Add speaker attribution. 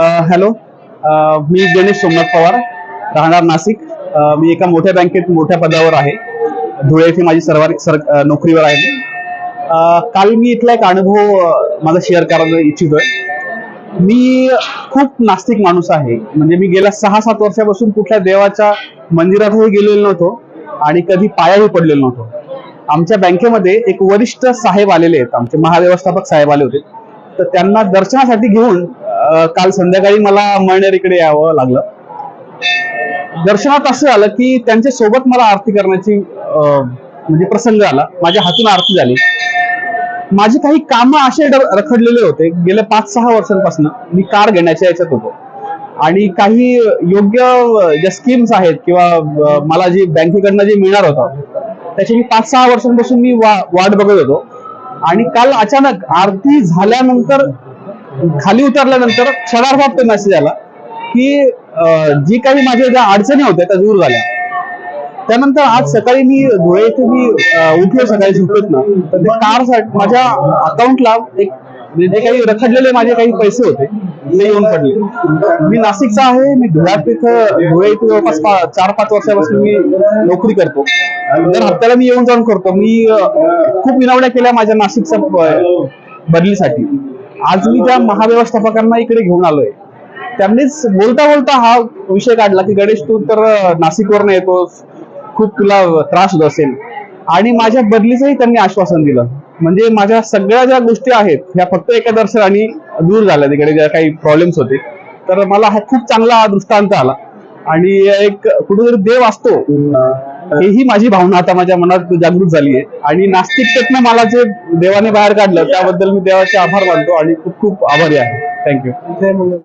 Speaker 1: Hello मी गणेश सोमनाथ पवार राहणार नाशिक. मी एका मोठ्या बँकेत मोठ्या पदावर आहे. धुळे येथे माझी सर्वाधिक सर नोकरीवर आहे काल मी इथला एक अनुभव माझा शेअर करायला इच्छितोय. मी खूप नास्तिक माणूस आहे. म्हणजे मी गेल्या सहा सात वर्षापासून कुठल्या देवाच्या मंदिरातही गेलेलो नव्हतो आणि कधी पायाही पडलेलो नव्हतो. आमच्या बँकेमध्ये एक वरिष्ठ साहेब आलेले आहेत. आमचे महाव्यवस्थापक साहेब आले होते. तर त्यांना दर्शनासाठी घेऊन काल संध्याकाळी मला मळनेर इकडे यावं लागलं. दर्शनात असं आलं की त्यांच्यासोबत मला आरती करण्याची म्हणजे प्रसंग आला. माझ्या हातून आरती झाली. माझी काही काम असे रखडलेले होते. गेल्या पाच सहा वर्षांपासून मी कार घेण्याच्या याच्यात होतो. आणि काही योग्य ज्या स्कीम्स आहेत किंवा मला जी बँकेकडनं जे मिळणार होतं त्याची मी पाच सहा वर्षांपासून मी वा- वाट बघत होतो. आणि काल अचानक आरती झाल्यानंतर खाली उतरल्यानंतर क्षणार्धात तो मेसेज आला की जी काही माझ्या ज्या अडचणी होत्या त्या दूर झाल्या. त्यानंतर आज सकाळी मी धुळे इथे मी उठलो सकाळी झोपेत ना तर ते कार माझ्या अकाउंटला एक म्हणजे जे काही रखडलेले माझे काही पैसे होते ते येऊन पडले. मी नाशिकचा आहे मी धुळ्यात तिथं धुळे इथे जवळपास चार पाच वर्षापासून मी नोकरी करतो. दर हप्त्याला मी येऊन जाऊन करतो. मी खूप विनवण्या केल्या माझ्या नाशिकच्या बदलीसाठी. आज मी त्या महाव्यवस्थापकांना इकडे घेऊन आलोय. त्यांनीच बोलता बोलता हा विषय काढला की गणेश तू तर नाशिकवरनं येतोस. खूप तुला त्रास होत असेल. आणि माझ्या बदलीचंही त्यांनी आश्वासन दिलं. म्हणजे माझ्या सगळ्या ज्या गोष्टी आहेत ह्या फक्त एका दर्शनाने दूर झाल्या. तिकडे ज्या काही प्रॉब्लेम्स होते. तर मला हा खूप चांगला दृष्टांत आला. आणि एक कुठेतरी देव असतो. हेही माझी भावना आता माझ्या मनात जागृत झाली आहे. आणि नास्तिकतेतनं मला जे देवाने बाहेर काढलं त्याबद्दल मी देवाचे आभार मानतो आणि खूप खूप आभारी आहे. थँक्यू